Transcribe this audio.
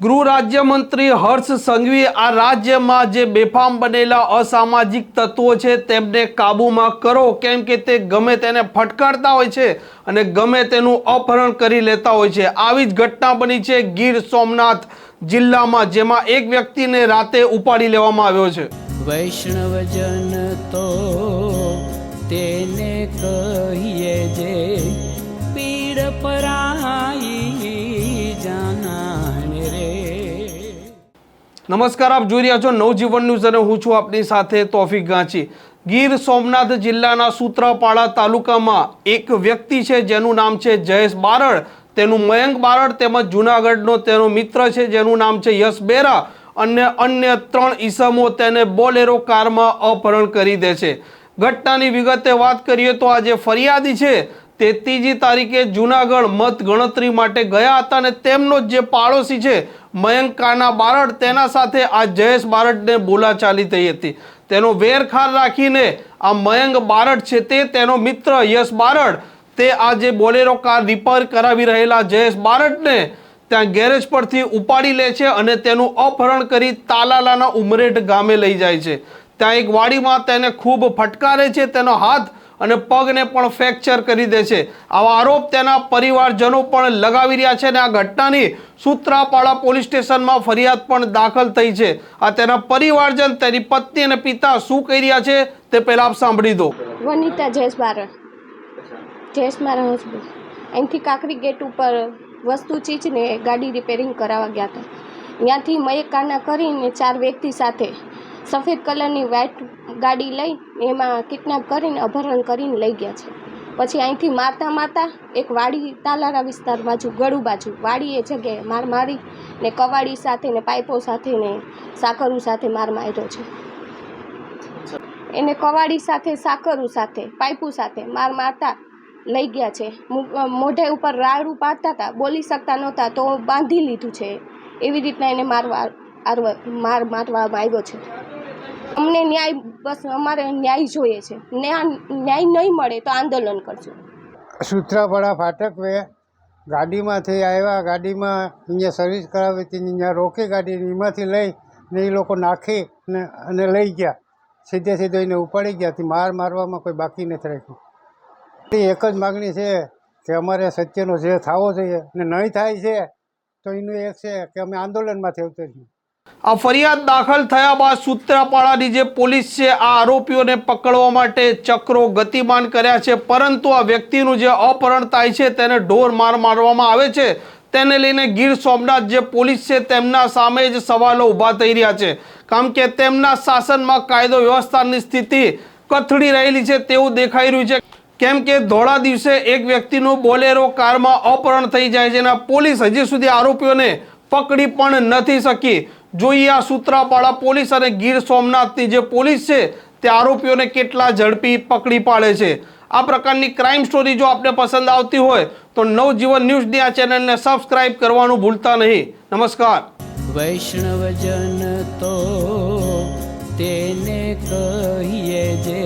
ગૃહ રાજ્યમંત્રી હર્ષ સંઘવી આ રાજ્યમાં જે બેફામ બનેલા અસામાજિક તત્વો છે, તેમને કાબૂમાં કરો, કેમ કે તે ગમે તેને ફટકારતા હોય છે અને ગમે તેનું અપહરણ કરી લેતા હોય છે. આવી જ ઘટના બની છે ગીર સોમનાથ જિલ્લામાં, જેમાં એક વ્યક્તિને રાતે ઉપાડી લેવામાં આવ્યો છે. વૈષ્ણવજન તો તેને કહીએ જે પીડ પરાઈ નમસ્કાર, આપ જોઈ રહ્યા છો નવજીવન ન્યૂઝ અને હું છું આપની સાથે તોફિક ગાંચી. ગીર સોમનાથ જિલ્લાના સૂત્રાપાડા તાલુકામાં એક વ્યક્તિ છે, જેનું નામ છે જયેશ બારડ. તેનું મયંક બારડ તેમજ જુનાગઢનો તેનો મિત્ર છે, જેનું નામ છે યશ બેરા. અને અન્ય ત્રણ ઈસમો તેને બોલેરો કારમાં અપહરણ કરી દે છે. ઘટનાની વિગતે વાત કરીએ તો આજે ફરિયાદી છે તે ત્રીજી તારીખે જૂનાગઢ મત ગણતરી માટે ગયા હતા અને તેમનો જ જે પાડોશી છે મયંક કાના બારડ, તેના સાથે આ જયેશ બારડને બોલાચાલી થઈ હતી. તેનો વેરખાર રાખીને આ મયંક બારડ છે તે, તેનો મિત્ર યશ બારડ, તે આ જે બોલેરો કાર રિપેર કરાવી રહેલા જયેશ બારડને ત્યાં ગેરેજ પરથી ઉપાડી લે છે અને તેનું અપહરણ કરી તાલાલાના ઉમરેઠ ગામે લઈ જાય છે. ત્યાં એક વાડીમાં તેને ખૂબ ફટકારે છે, તેનો હાથ અને પગને પણ ફ્રેક્ચર કરી દે છે. આવા આરોપ તેના પરિવારજનો પણ લગાવી રહ્યા છે અને આ ઘટનાની સૂત્રાપાડા પોલીસ સ્ટેશનમાં ફરિયાદ પણ દાખલ થઈ છે. આ તેના પરિવારજન, તેની પત્ની અને પિતા શું કહી રહ્યા છે તે પહેલાં આપ સાંભળી દો. વનિતા જયેશ બારણ જયેશ મારા હસબન્ડ અહીંથી કાંકરી ગેટ ઉપર વસ્તુ ચીજને ગાડી રિપેરિંગ કરાવવા ગયા હતા. ત્યાંથી મયકાના કરીને ચાર વ્યક્તિ સાથે સફેદ કલરની વ્હાઇટ ગાડી લઈ એમાં કિડનેપ કરીને અપહરણ કરીને લઈ ગયા છે. પછી અહીંથી મારતા મારતા એક વાડી તાલારા વિસ્તાર બાજુ, ગળું બાજુ વાડી એ જગ્યાએ માર મારી ને કવાડી સાથે ને પાઇપો સાથે ને સાકરું સાથે માર માર્યો છે. એને કવાડી સાથે, સાકરું સાથે, પાઇપુ સાથે માર મારતા લઈ ગયા છે. મોઢે ઉપર રાડું પાડતા હતા, બોલી શકતા નહોતા, તો બાંધી લીધું છે. એવી રીતના એને મારવા માર મારવામાં આવ્યો છે. ન્યાય, બસ અમારે ન્યાય જોઈએ છે. ન્યાય નહીં મળે તો આંદોલન કરશું. સુત્રાપાડા ફાટક વે ગાડીમાંથી આવ્યા, ગાડીમાં અહીંયા સર્વિસ કરાવી હતી, અહીંયા રોકી ગાડી એમાંથી લઈ ને એ લોકો નાખી ને, અને લઈ ગયા. સીધે સીધો એને ઉપાડી ગયા માર મારવામાં કોઈ બાકી નથી રાખ્યું. એક જ માગણી છે કે અમારે સત્યનો જે થવો જોઈએ, ને નહીં થાય છે, તો એનું એક છે કે અમે આંદોલનમાંથી ઉતરીશું. આ ફરિયાદ દાખલ થયા બાદ સૂત્રાપાડાની જે પોલીસ છે, આ આરોપીઓને પકડવા માટે ચક્રો ગતિમાન કર્યા છે. પરંતુ આ વ્યક્તિનું જે અપહરણ થાય છે, તેને ઢોર માર મારવામાં આવે છે. તેને લઈને ગીર સોમનાથ જે પોલીસ છે, તેમના સામે જ સવાલો ઊભા થઈ રહ્યા છે. કારણ કે તેમના શાસનમાં કાયદો વ્યવસ્થાની સ્થિતિ કથળી રહેલી છે તેવું દેખાઈ રહ્યું છે. કેમ કે ધોળા દિવસે એક વ્યક્તિનું બોલેરો કારમાં અપહરણ થઈ જાય છે અને પોલીસ હજી સુધી આરોપીઓને પકડી પણ નથી શકી. જોઈએ આ સૂત્રાપાડા પોલીસ અને ગીર સોમનાથની જે પોલીસ છે, તે આરોપીઓને કેટલા ઝડપી પકડી પાડે છે. આ પ્રકારની ક્રાઇમ સ્ટોરી જો આપને પસંદ આવતી હોય, તો નવજીવન ન્યૂઝની આ ચેનલને સબસ્ક્રાઇબ કરવાનું ભૂલતા નહીં. નમસ્કાર. વૈષ્ણવજન તો તેને કહીએ જે